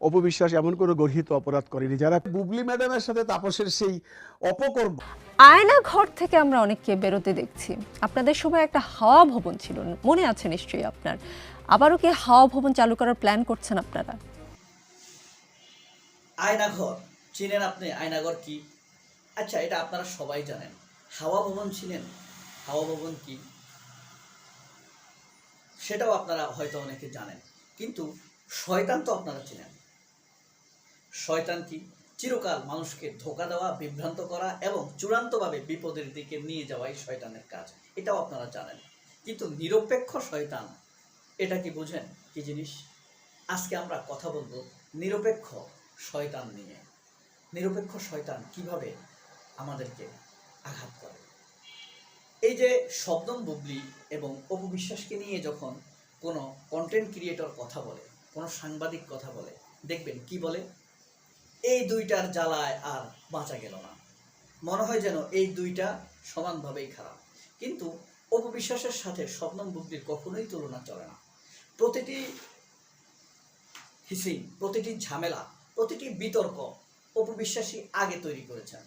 অপবিশ্বাস এমন কোনো গর্হিত অপরাধ করেনি যারা বুবলি ম্যাডামের সাথে তাপসের সেই অপকর্ম। আয়না ঘর থেকে আমরা অনেককে বেরোতে দেখছি। আপনাদের সময় একটা হাওয়া ভবন ছিল মনে আছে নিশ্চয়ই আপনার? আবারও কি হাওয়া ভবন চালু করার প্ল্যান করছেন আপনারা? আয়নাঘর চিনেন আপনি? আয়নাঘর কি? আচ্ছা এটা আপনারা সবাই জানেন। হাওয়া ভবন ছিলেন? হাওয়া ভবন কি? সেটাও আপনারা হয়তো অনেকে জানেন। কিন্তু শয়তান তো আপনারা চিনেন। শয়তান কি চিরকাল মানুষকে ধোকা দেওয়া, বিভ্রান্ত করা এবং চূড়ান্তভাবে বিপদের দিকে নিয়ে যাওয়াই শয়তানের কাজ। এটাও আপনারা জানেন। কিন্তু নিরপেক্ষ শয়তান, এটা কি বুঝেন? কি জিনিস? আজকে আমরা কথা বলব নিরপেক্ষ শয়তান নিয়ে। নিরপেক্ষ শয়তান কীভাবে আমাদেরকে আঘাত করে? এই যে শব্দম বুবলি এবং অপবিশ্বাসকে নিয়ে যখন কোনো কন্টেন্ট ক্রিয়েটর কথা বলে, কোনো সাংবাদিক কথা বলে, দেখবেন কি বলে? এই দুইটার জ্বালায় আর বাঁচা গেল না। মনে হয় যেন এই দুইটা সমানভাবেই খারাপ। কিন্তু অপবিশ্বাসের সাথে স্বপ্নম বুদ্ধির কখনোই তুলনা চলে না। প্রতিটি হিসিং, প্রতিটি ঝামেলা, প্রতিটি বিতর্ক অপবিশ্বাসী আগে তৈরি করেছেন।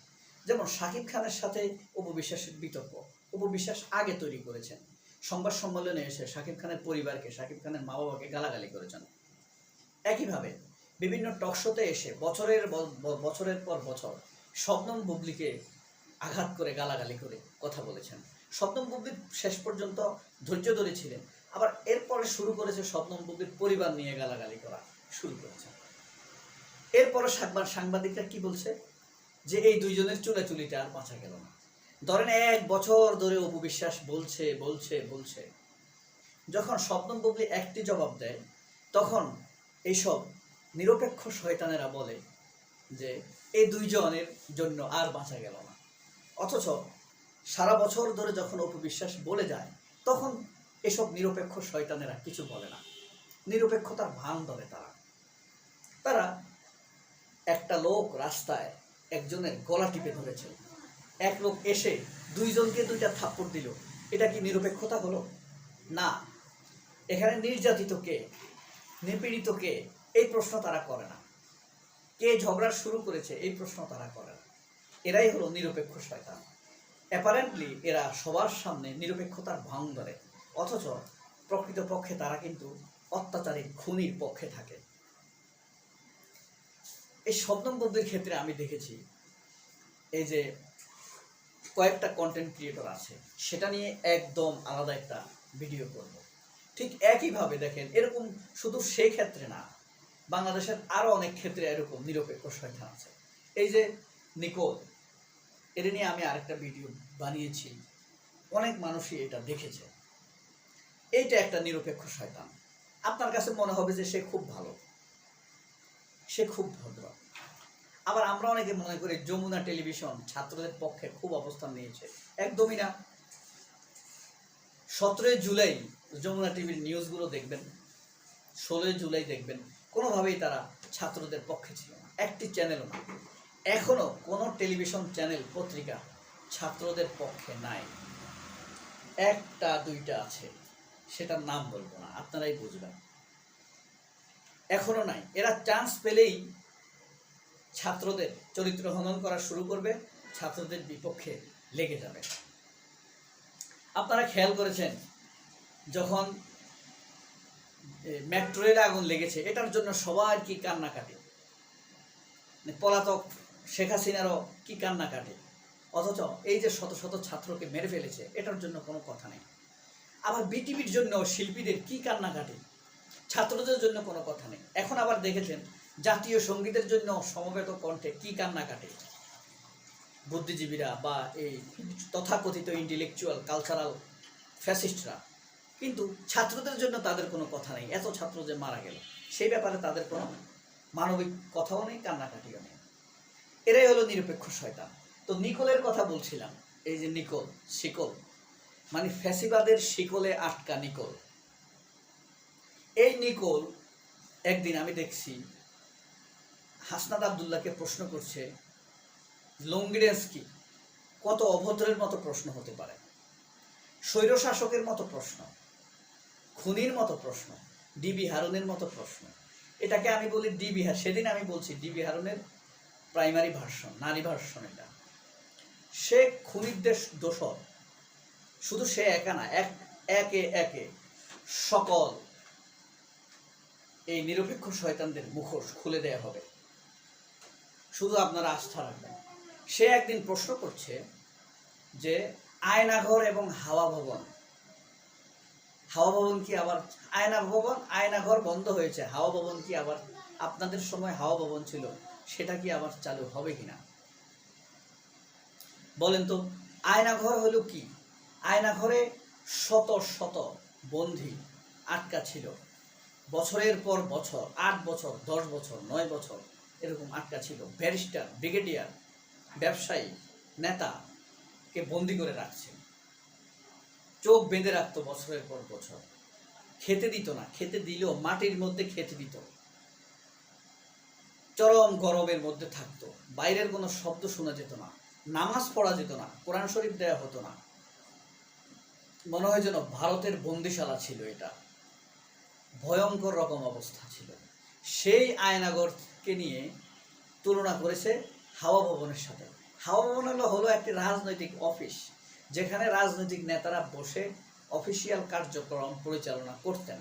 যেমন শাকিব খানের সাথে অপবিশ্বাসের বিতর্ক, অপবিশ্বাস আগে তৈরি করেছেন। সংবাদ সম্মেলনে এসে শাকিব খানের পরিবারকে, শাকিব খানের মা বাবাকে গালাগালি করেছেন। একইভাবে বিভিন্ন টকশোতে এসে বছরের বছরের পর বছর শবনম বুবলিকে আঘাত করে, গালাগালি করে কথা বলেছেন। শবনম বুবলি শেষ পর্যন্ত ধৈর্য ধরেছিলেন আবার এরপরে শুরু করেছে শবনম বুবলির পরিবার নিয়ে গালাগালি করা শুরু করেছে। এরপরে সাংবাদ, সাংবাদিকরা কি বলছে? যে এই দুইজনের চুলাচুলিটা আর বাঁচা গেল না। ধরেন এক বছর ধরে অপবিশ্বাস বলছে বলছে বলছে। যখন স্বপ্ন বুবলি একটি জবাব দেয়, তখন এইসব নিরপেক্ষ শয়তানেরা বলে যে এই দুইজনের জন্য আর বাঁচা গেল না। অথচ সারা বছর ধরে যখন অপবিশ্বাস বলে যায়, তখন এসব নিরপেক্ষ শয়তানেরা কিছু বলে না। নিরপেক্ষতার ভান ধরে তারা। তারা একটা লোক রাস্তায় একজনের গলা টিপে ধরেছে। এক লোক এসে দুইজনকে দুইটা থাপ্পড় দিল। এটা কি নিরপেক্ষতা হলো? না। এখানে নির্যাতিত কে? নিপীড়িত কে? এই প্রশ্ন তারা করে না। কে ঝগড়া শুরু করেছে এই প্রশ্ন তারা করে না। এরাই হলো নিরপেক্ষ শয়তান। অ্যাপারেন্টলি এরা সবার সামনে নিরপেক্ষতার ভাঙ ধরে। অথচ প্রকৃতপক্ষে তারা কিন্তু অত্যাচারী খুনির পক্ষে থাকে। এই শবনম বুদ্ধির ক্ষেত্রে আমি দেখেছি, এই যে কয়েকটা কন্টেন্ট ক্রিয়েটর আছে, সেটা নিয়ে একদম আলাদা একটা ভিডিও করব। ঠিক একইভাবে দেখেন, এরকম শুধু সেই ক্ষেত্রে না বাংলাদেশের আরও অনেক ক্ষেত্রে এরকম নিরপেক্ষ শয়তান আছে। এই যে নিকোল, এটা নিয়ে আমি আরেকটা ভিডিও বানিয়েছি। অনেক মানুষই এটা দেখেছে। এইটা একটা নিরপেক্ষ শয়তান। আপনার কাছে মনে হবে যে সে খুব ভালো। সে খুব ভদ্র। আবার আমরা অনেকে মনে করি যমুনা টেলিভিশন ছাত্রদের পক্ষে খুব অবস্থান নিয়েছে। একদমই না। সতেরোই জুলাই যমুনা টিভির নিউজগুলো দেখবেন, ষোলোই জুলাই দেখবেন। কোনোভাবেই তারা ছাত্রদের পক্ষে ছিল না। একটি চ্যানেলও না। এখনও কোনো টেলিভিশন চ্যানেল পত্রিকা ছাত্রদের পক্ষে নাই। একটা, দুইটা আছে, সেটার নাম বলব না, আপনারাই বুঝবেন। এখনও নাই। এরা চান্স পেলেই ছাত্রদের চরিত্র হনন করা শুরু করবে, ছাত্রদের বিপক্ষে লেগে যাবে। আপনারা খেয়াল করেছেন, যখন মেট্রো রেলে আগুন লেগেছে, এটার জন্য সবার কি কান্না কাটে? পলাতক শেখ হাসিনারও কি কান্না কাটে? অথচ এই যে শত শত ছাত্রকে মেরে ফেলেছে, এটার জন্য কোনো কথা নেই। আবার বিটিভির জন্য শিল্পীদের কি কান্না কাটে? ছাত্রদের জন্য কোনো কথা নেই। এখন আবার দেখেছেন, জাতীয় সঙ্গীতের জন্য সমবেত কণ্ঠে কি কান্না কাটে? বুদ্ধিজীবীরা বা এই তথাকথিত ইন্টেলেকচুয়াল কালচারাল ফ্যাসিস্টরা কিন্তু ছাত্রদের জন্য তাদের কোনো কথা নেই। এত ছাত্র যে মারা গেল। সেই ব্যাপারে তাদের কোনো মানবিক কথাও নেই, কান্নাকাটিও নেই। এরাই হলো নিরপেক্ষ শয়তান। তো নিকোলের কথা বলছিলাম। এই যে নিকোল, শিকল মানে ফ্যাসিবাদের শিকলে আটকা নিকোল। এই নিকোল একদিন আমি দেখছি হাসনাদ আবদুল্লাহকে প্রশ্ন করছে লঙ্গিডেন্স কি কত অভদ্রের মতো প্রশ্ন হতে পারে? স্বৈরশাসকের মতো প্রশ্ন। খুনির মতো প্রশ্ন ডিবি হারুনের মতো প্রশ্ন। এটাকে আমি বলি ডিবি বিহার সেদিন আমি বলছি ডিবি বিহারনের প্রাইমারি ভার্সন, নারী ভার্সন এটা। সে খুনিদের দোষর। শুধু সে একা না, এক একে একে সকল এই নিরপেক্ষ শয়তানদের মুখোশ খুলে দেয়া হবে। শুধু আপনারা আস্থা রাখবেন। সে একদিন প্রশ্ন করছে যে আয়নাঘর এবং হাওয়া ভবন হাওয়া ভবন কি আবার আয়না ভবন? আয়নাঘর বন্ধ হয়েছে। হাওয়া ভবন কি আবার আপনাদের সময় হাওয়া ভবন ছিল? সেটা কি আবার চালু হবে কিনা? বলেন তো আয়নাঘর হলো কি? আয়নাঘরে শত শত বন্ধি আটকা ছিল। বছরের পর বছর, আট বছর, দশ বছর, নয় বছর এরকম আটকা ছিল। ব্যারিস্টার, ব্রিগেডিয়ার, ব্যবসায়ী নেতাকে বন্দি করে রাখছে। চোখ বেঁধে রাখতো বছরের পর বছর। খেতে দিত না, খেতে দিলেও মাটির মধ্যে খেতে দিত। চরম গরমের মধ্যে থাকতো। বাইরের কোনো শব্দ শোনা যেত না, নামাজ পড়া যেত না, কোরআন শরীফ দেওয়া হতো না। মনে হয় যেন ভারতের বন্দিশালা ছিল এটা। ভয়ঙ্কর রকম অবস্থা ছিল। সেই আয়নাগরকে নিয়ে তুলনা করেছে হাওয়া ভবনের সাথে। হাওয়া ভবন হলো একটি রাজনৈতিক অফিস। যেখানে রাজনৈতিক নেতারা বসে অফিসিয়াল কার্যক্রম পরিচালনা করতেন।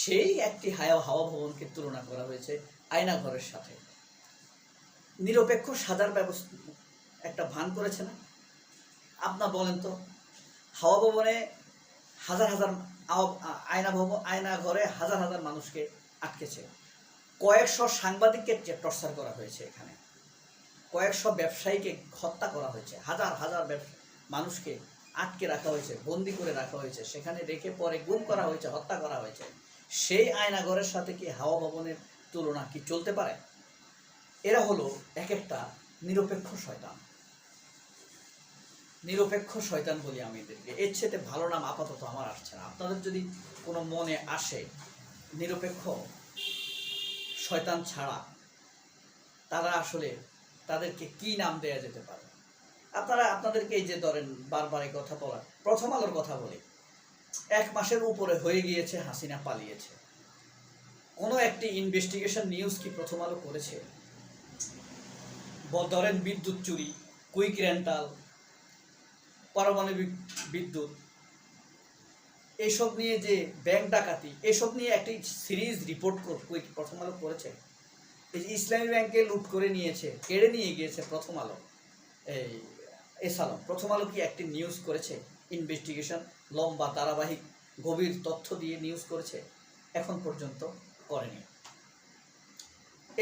সেই একটি হায়া হাওয়া ভবনকে তুলনা করা হয়েছে আয়নাঘরের সাথে। নিরপেক্ষ সাজার ব্যবস্থা একটা ভান করেছে না? আপনার বলেন তো, হাওয়া ভবনে হাজার হাজার আয়না ভবন আয়না ঘরে হাজার হাজার মানুষকে আটকেছে। কয়েকশো সাংবাদিককে টর্চার করা হয়েছে এখানে, কয়েকশো ব্যবসায়ীকে হত্যা করা হয়েছে, হাজার হাজার ব্যবসা মানুষকে আটকে রাখা হয়েছে, বন্দি করে রাখা হয়েছে, সেখানে রেখে পরে গুম করা হয়েছে, হত্যা করা হয়েছে, সেই আয়নাঘরের সাথে কি হাওয়া ভবনের তুলনা কি চলতে পারে? এরা হলো এক একটা নিরপেক্ষ শয়তান। নিরপেক্ষ শয়তান বলি আমি এদেরকে। এর চেয়ে ভালো নাম আপাতত আমার আসছে না। আপনাদের যদি কোনো মনে আসে, নিরপেক্ষ শয়তান ছাড়া তারা আসলে তাদেরকে কি নাম দেয়া যেতে পারে? আপনারা, আপনাদেরকে এই যে ধরেন বারবার এই কথা বলা প্রথম আলোর কথা বলি। এক মাসের উপরে হয়ে গিয়েছে, হাসিনা পালিয়েছে। কোনো একটি ইনভেস্টিগেশন নিউজ কি প্রথম আলো করেছে? ধরেন বিদ্যুৎ চুরি, কুইক রেন্টাল, পারমাণবিক বিদ্যুৎ, এসব নিয়ে যে ব্যাংক ডাকাতি, এসব নিয়ে একটি সিরিজ রিপোর্ট কুইক প্রথম আলো করেছে। এই যে ইসলামী ব্যাংকে লুট করে নিয়েছে, কেড়ে নিয়ে গিয়েছে প্রথম আলো। এই এসালম প্রথম আলো কি একটি নিউজ করেছে? ইনভেস্টিগেশন লম্বা ধারাবাহিক, গভীর তথ্য দিয়ে নিউজ করেছে, এখন পর্যন্ত করেনি।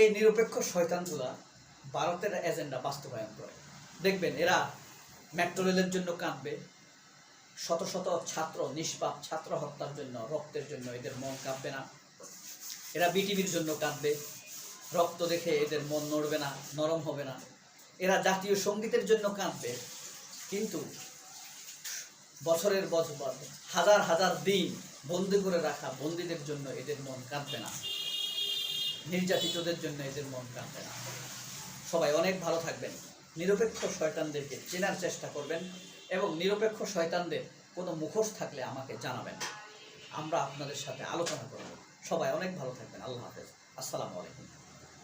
এই নিরপেক্ষ শয়তানগুলা ভারতের এজেন্ডা বাস্তবায়ন করে। দেখবেন এরা মেট্রো রেলের জন্য কাঁদবে, শত শত ছাত্র, নিষ্পাপ ছাত্র হত্যার জন্য, রক্তের জন্য এদের মন কাঁদবে না। এরা বিটিভির জন্য কাঁদবে, রক্ত দেখে এদের মন নড়বে না, নরম হবে না। এরা জাতীয় সঙ্গীতের জন্য কাঁদবে, কিন্তু বছরের বছর হাজার হাজার দিন বন্দি করে রাখা বন্দীদের জন্য এদের মন কাঁদবে না। নির্যাতিতদের জন্য এদের মন কাঁদবে না। সবাই অনেক ভালো থাকবেন। নিরপেক্ষ শয়তানদেরকে চেনার চেষ্টা করবেন এবং নিরপেক্ষ শয়তানদের কোনো মুখোশ থাকলে আমাকে জানাবেন। আমরা আপনাদের সাথে আলোচনা করব। সবাই অনেক ভালো থাকবেন। আল্লাহ হাফেজ। আসসালামু আলাইকুম।